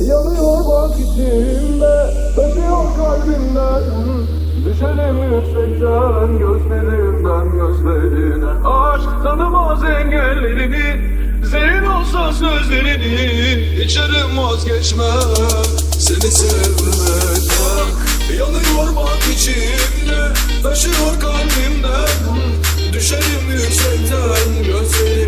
Yanıyor bak içimde Taşıyor kalbimden. Düşerim yüksekten Gözlerimden gözlerine. Aşk tanımaz engellerini Zehir olsa sözlerini. İçerim vazgeçmem Seni sevmekten Yanıyor bak içimde Taşıyor kalbimden. Düşerim yüksekten Gözlerimden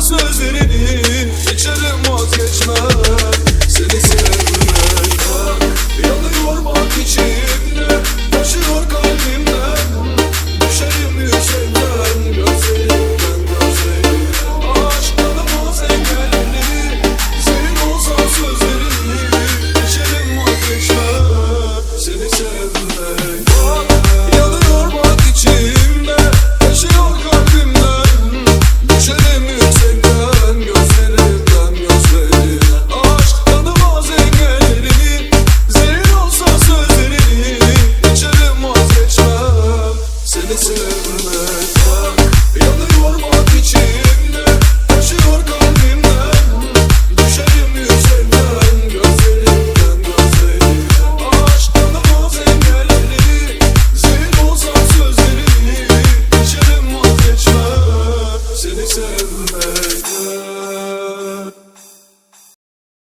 sözlerini Geçerim vazgeçmez. Seni sev